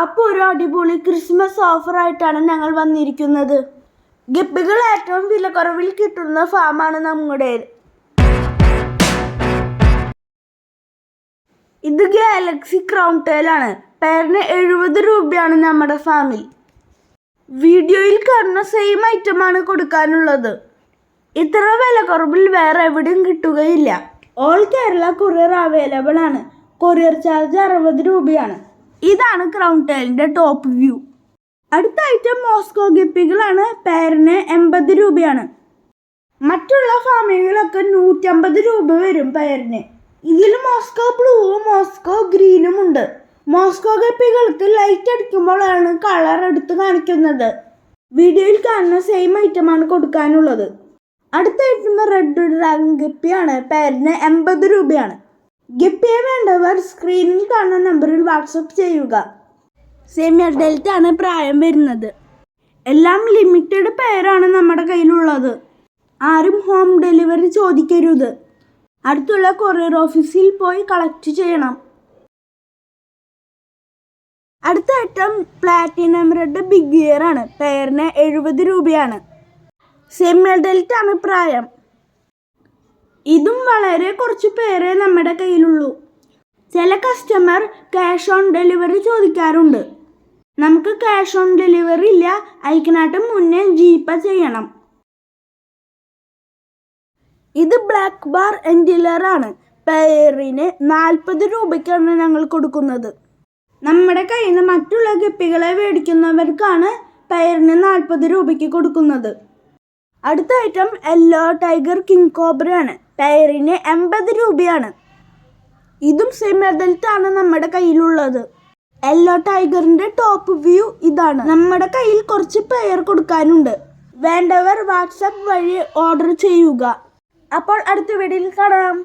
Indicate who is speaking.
Speaker 1: അപ്പോൾ ഒരു അടിപൊളി ക്രിസ്മസ് ഓഫറായിട്ടാണ് ഞങ്ങൾ വന്നിരിക്കുന്നത്. ഗപ്പികൾ ഏറ്റവും വില കുറവിൽ കിട്ടുന്ന ഫാമാണ് നമ്മുടെ. ഇത് ഗാലക്സി ക്രൗൺ ടേലാണ് പേരിന് എഴുപത് രൂപയാണ് നമ്മുടെ ഫാമിൽ വീഡിയോയിൽ കാണുന്ന സെയിം ഐറ്റമാണ് കൊടുക്കാനുള്ളത്. ഇത്ര വില കുറവിൽ വേറെ എവിടെയും കിട്ടുകയില്ല. ഓൾ കേരള കൊറിയർ അവൈലബിൾ ആണ്. കൊറിയർ ചാർജ് അറുപത് രൂപയാണ്. ഇതാണ് ക്രൗൺ ടൈലിന്റെ ടോപ്പ് വ്യൂ അടുത്ത ഐറ്റം മോസ്കോ ഗപ്പികളാണ്. പേരിന് എൺപത് രൂപയാണ്. മറ്റുള്ള ഫാമിങ്ങിലൊക്കെ നൂറ്റമ്പത് രൂപ വരും പേരിന്. ഇതിൽ മോസ്കോ ബ്ലൂവും മോസ്കോ ഗ്രീനും ഉണ്ട്. മോസ്കോ ഗപ്പികൾക്ക് ലൈറ്റ് അടിക്കുമ്പോഴാണ് കളർ എടുത്ത് കാണിക്കുന്നത്. വീഡിയോയിൽ കാണുന്ന സെയിം ഐറ്റമാണ് കൊടുക്കാനുള്ളത്. അടുത്ത ഐറ്റം റെഡ് ഡ്രാഗൺ ഗപ്പിയാണ്. പേരിന് എൺപത് രൂപയാണ്. ഗപ്പിയെ വേണ്ടവർ സ്ക്രീനിൽ കാണുന്ന നമ്പറിൽ വാട്സപ്പ് ചെയ്യുക. സെമി ആണ് പ്രായം വരുന്നത്. എല്ലാം ലിമിറ്റഡ് പേരാണ് നമ്മുടെ കയ്യിലുള്ളത്. ആരും ഹോം ഡെലിവറി ചോദിക്കരുത്. അടുത്തുള്ള കൊറിയർ ഓഫീസിൽ പോയി കളക്ട് ചെയ്യണം. അടുത്ത item platinum red big ear ആണ്. പേരിന് എഴുപത് രൂപയാണ്. സെമി ആണ് പ്രായം. ഇതും വളരെ കുറച്ച് പേരെ നമ്മുടെ കയ്യിലുള്ളൂ. ചില കസ്റ്റമർ ക്യാഷ് ഓൺ ഡെലിവറി ചോദിക്കാറുണ്ട്. നമുക്ക് ക്യാഷ് ഓൺ ഡെലിവറി ഇല്ല അയക്കനാട്ട് മുന്നേ ജീപ്പ ചെയ്യണം. ഇത് ബ്ലാക്ക് ബാർ എൻഡിലറാണ് പേരിന് നാൽപ്പത് രൂപയ്ക്കാണ് ഞങ്ങൾ കൊടുക്കുന്നത്. നമ്മുടെ കയ്യിൽ നിന്ന് മറ്റുള്ള ഗപ്പികളെ മേടിക്കുന്നവർക്കാണ് പേറിന് നാൽപ്പത് രൂപയ്ക്ക് കൊടുക്കുന്നത്. അടുത്ത ഐറ്റം യെല്ലോ ടൈഗർ കിങ് കോബ്രയാണ് പേറിന് എൺപത് രൂപയാണ്. ഇതും സെമി ആണ് നമ്മുടെ കയ്യിലുള്ളത്. എല്ലോ ടൈഗറിന്റെ ടോപ്പ് വ്യൂ ഇതാണ്. നമ്മുടെ കയ്യിൽ കുറച്ച് പെയർ കൊടുക്കാനുണ്ട്. വേണ്ടവർ വാട്സപ്പ് വഴി ഓർഡർ ചെയ്യുക. അപ്പോൾ അടുത്ത വീഡിയോയിൽ കാണാം.